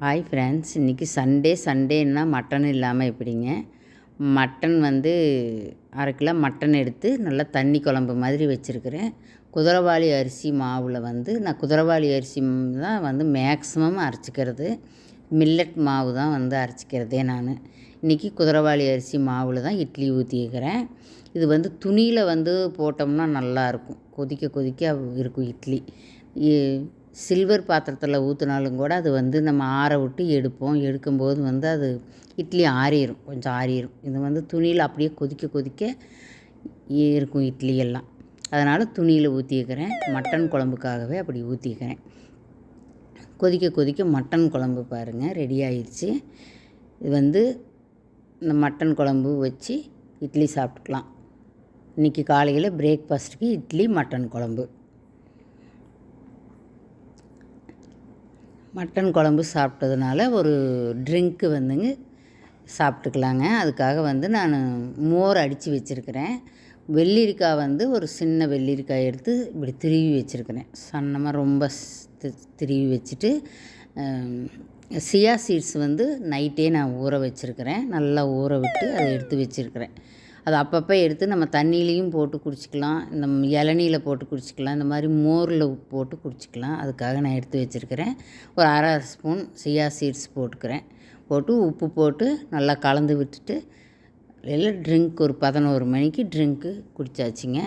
Hi friends இன்றைக்கி Sunday சண்டேன்னா mutton இல்லாமல் எப்படிங்க? மட்டன் வந்து அரை கிலோ மட்டன் எடுத்து நல்லா தண்ணி குழம்பு மாதிரி வச்சுருக்கிறேன். குதிரவாளி அரிசி மாவில் வந்து நான் குதிரவாளி அரிசி தான் வந்து மேக்ஸிமம் அரைச்சிக்கிறது. மில்லட் மாவு தான் வந்து அரைச்சிக்கிறதே நான். இன்றைக்கி குதிரவாளி அரிசி மாவில் தான் இட்லி ஊற்றிக்கிறேன் இது வந்து துணியில் வந்து போட்டோம்னா நல்லாயிருக்கும் கொதிக்க கொதிக்க இருக்கும் இட்லி. இ- சில்வர் பாத்திரத்தில் ஊற்றினாலும் கூட அது வந்து நம்ம ஆற விட்டு எடுப்போம். எடுக்கும்போது வந்து அது இட்லி ஆறிடும் கொஞ்சம் ஆறிடும் இது வந்து துணியில் அப்படியே கொதிக்க கொதிக்க இருக்கும் இட்லி எல்லாம் அதனால் துணியில் ஊற்றிக்கிறேன் மட்டன் குழம்புக்காகவே அப்படி ஊற்றிக்கிறேன் கொதிக்க கொதிக்க மட்டன் குழம்பு பாருங்கள் ரெடி ஆயிடுச்சு இது வந்து இந்த மட்டன் குழம்பு வச்சு இட்லி சாப்பிட்டுக்கலாம். இன்றைக்கி காலையில் பிரேக்ஃபாஸ்ட்டுக்கு இட்லி மட்டன் குழம்பு. மட்டன் குழம்பு சாப்பிட்டதுனால ஒரு ட்ரிங்க்கு வந்துங்க சாப்பிட்டுக்கலாங்க. அதுக்காக வந்து நான் மோர் அடித்து வச்சுருக்கிறேன். வெள்ளரிக்காய் வந்து ஒரு சின்ன வெள்ளரிக்காய் எடுத்து இப்படி திருவி வச்சுருக்கிறேன். சன்னமாக ரொம்ப திருவி வச்சுட்டு சியா சீட்ஸ் வந்து நைட்டே நான் ஊற வச்சுருக்கிறேன். நல்லா ஊற விட்டு அதை எடுத்து வச்சுருக்கிறேன். அது அப்பப்போ எடுத்து நம்ம தண்ணியிலையும் போட்டு குடிச்சிக்கலாம். இந்த இளநீல போட்டு குடிச்சிக்கலாம். இந்த மாதிரி மோரில் போட்டு குடிச்சிக்கலாம். அதுக்காக நான் எடுத்து வச்சுருக்கிறேன். ஒரு அரை ஸ்பூன் சியா சீட்ஸ் போட்டுக்கிறேன். போட்டு உப்பு போட்டு நல்லா கலந்து விட்டுட்டு இல்லை ட்ரிங்க் ஒரு பதினோரு மணிக்கு ட்ரிங்க்கு குடித்தாச்சுங்க